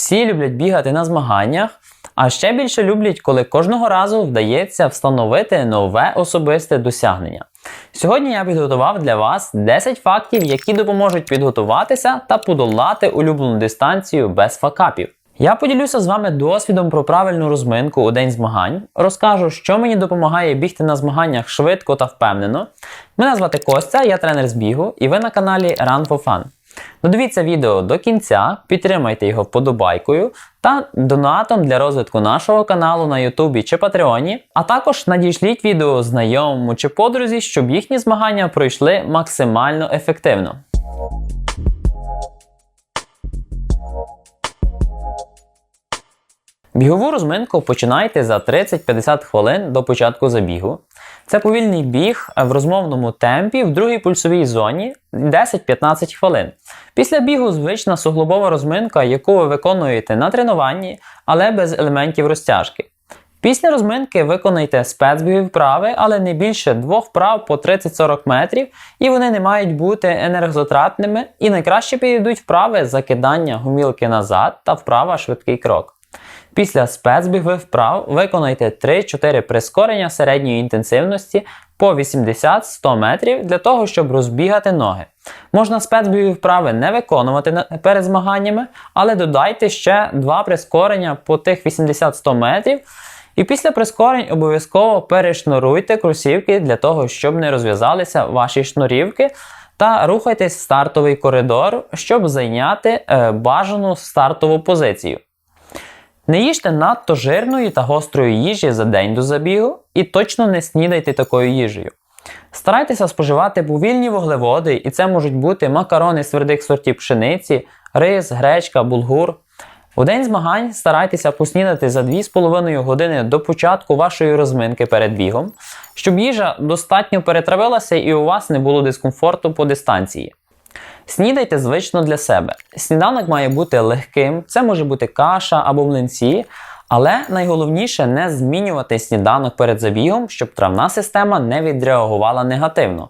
Всі люблять бігати на змаганнях, а ще більше люблять, коли кожного разу вдається встановити нове особисте досягнення. Сьогодні я підготував для вас 10 фактів, які допоможуть підготуватися та подолати улюблену дистанцію без факапів. Я поділюся з вами досвідом про правильну розминку у день змагань, розкажу, що мені допомагає бігти на змаганнях швидко та впевнено. Мене звати Костя, я тренер з бігу, і ви на каналі Run for Fun. Додивіться відео до кінця, підтримайте його вподобайкою та донатом для розвитку нашого каналу на Ютубі чи Патреоні, а також надішліть відео знайомому чи подрузі, щоб їхні змагання пройшли максимально ефективно. Бігову розминку починайте за 30-50 хвилин до початку забігу. Це повільний біг в розмовному темпі в другій пульсовій зоні 10-15 хвилин. Після бігу звична суглобова розминка, яку ви виконуєте на тренуванні, але без елементів розтяжки. Після розминки виконайте спецбіги вправи, але не більше двох вправ по 30-40 метрів, і вони не мають бути енергозатратними, і найкраще підійдуть вправи закидання гумілки назад та вправа швидкий крок. Після спецбігу вправ виконайте 3-4 прискорення середньої інтенсивності по 80-100 метрів для того, щоб розбігати ноги. Можна спецбігові вправи не виконувати перед змаганнями, але додайте ще 2 прискорення по тих 80-100 метрів. І після прискорень обов'язково перешнуруйте кросівки для того, щоб не розв'язалися ваші шнурівки. Та рухайтесь в стартовий коридор, щоб зайняти е, бажану стартову позицію. Не їжте надто жирної та гострої їжі за день до забігу і точно не снідайте такою їжею. Старайтеся споживати повільні вуглеводи, і це можуть бути макарони з твердих сортів пшениці, рис, гречка, булгур. У день змагань старайтеся поснідати за 2,5 години до початку вашої розминки перед бігом, щоб їжа достатньо перетравилася і у вас не було дискомфорту по дистанції. Снідайте звично для себе. Сніданок має бути легким, це може бути каша або млинці, але найголовніше не змінювати сніданок перед забігом, щоб травна система не відреагувала негативно.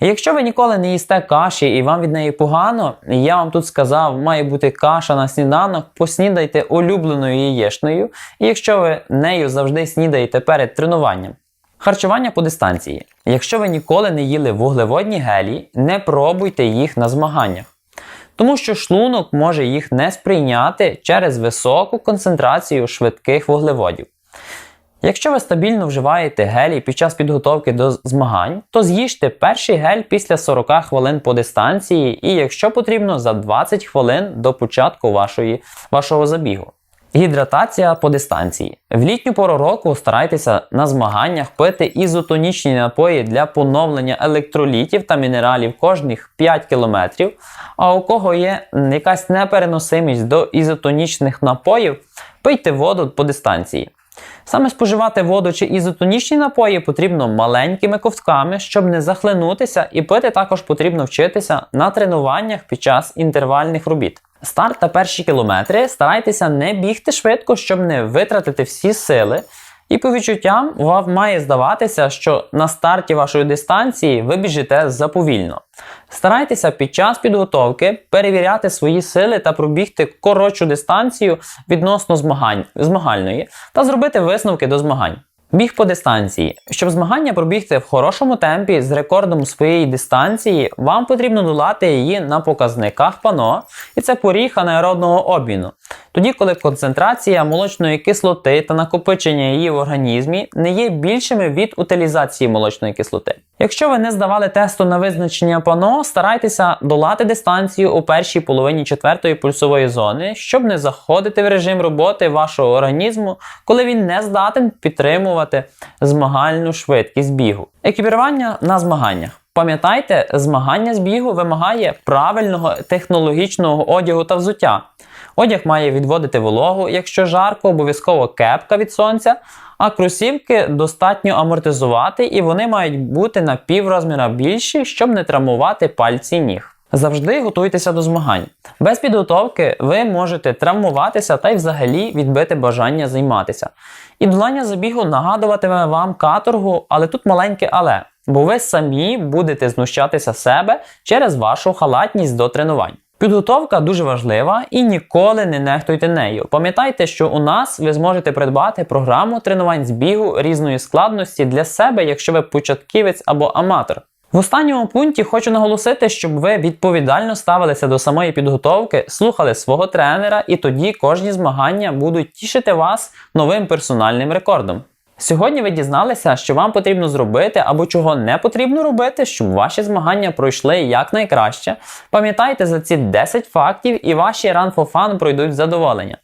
Якщо ви ніколи не їсте каші і вам від неї погано, я вам тут сказав, має бути каша на сніданок, поснідайте улюбленою яєчною, і якщо ви нею завжди снідаєте перед тренуванням. Харчування по дистанції. Якщо ви ніколи не їли вуглеводні гелі, не пробуйте їх на змаганнях. Тому що шлунок може їх не сприйняти через високу концентрацію швидких вуглеводів. Якщо ви стабільно вживаєте гелі під час підготовки до змагань, то з'їжте перший гель після 40 хвилин по дистанції і, якщо потрібно, за 20 хвилин до початку вашої, вашого забігу. Гідратація по дистанції. В літню пору року старайтеся на змаганнях пити ізотонічні напої для поновлення електролітів та мінералів кожних 5 км, а у кого є якась непереносимість до ізотонічних напоїв, пийте воду по дистанції. Саме споживати воду чи ізотонічні напої потрібно маленькими ковтками, щоб не захлинутися, і пити також потрібно вчитися на тренуваннях під час інтервальних робіт. Старт та перші кілометри старайтеся не бігти швидко, щоб не витратити всі сили. І по відчуттям вам має здаватися, що на старті вашої дистанції ви біжите заповільно. Старайтеся під час підготовки перевіряти свої сили та пробігти коротшу дистанцію відносно змагань, змагальної та зробити висновки до змагань. Біг по дистанції. Щоб змагання пробігти в хорошому темпі з рекордом своєї дистанції, вам потрібно долати її на показниках пано, і це поріг анаеробного обміну. Тоді, коли концентрація молочної кислоти та накопичення її в організмі не є більшими від утилізації молочної кислоти. Якщо ви не здавали тесту на визначення пано, старайтеся долати дистанцію у першій половині четвертої пульсової зони, щоб не заходити в режим роботи вашого організму, коли він не здатен підтримувати змагальну швидкість бігу. Екіпірування на змаганнях. Пам'ятайте, змагання з бігу вимагає правильного технологічного одягу та взуття. Одяг має відводити вологу, якщо жарко, обов'язково кепка від сонця, а кросівки достатньо амортизувати і вони мають бути на піврозміра більші, щоб не травмувати пальці ніг. Завжди готуйтеся до змагань. Без підготовки ви можете травмуватися та й взагалі відбити бажання займатися. І долання забігу нагадуватиме вам каторгу, але тут маленьке але. Бо ви самі будете знущатися себе через вашу халатність до тренувань. Підготовка дуже важлива і ніколи не нехтуйте нею. Пам'ятайте, що у нас ви зможете придбати програму тренувань з бігу різної складності для себе, якщо ви початківець або аматор. В останньому пункті хочу наголосити, щоб ви відповідально ставилися до самої підготовки, слухали свого тренера, і тоді кожні змагання будуть тішити вас новим персональним рекордом. Сьогодні ви дізналися, що вам потрібно зробити або чого не потрібно робити, щоб ваші змагання пройшли якнайкраще. Пам'ятайте за ці 10 фактів і ваші Run for Fun пройдуть задоволення.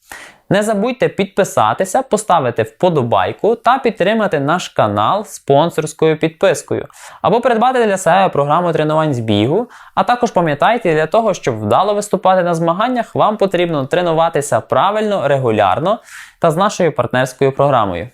Не забудьте підписатися, поставити вподобайку та підтримати наш канал спонсорською підпискою, або придбати для себе програму тренувань з бігу. А також пам'ятайте, для того, щоб вдало виступати на змаганнях, вам потрібно тренуватися правильно, регулярно та з нашою партнерською програмою.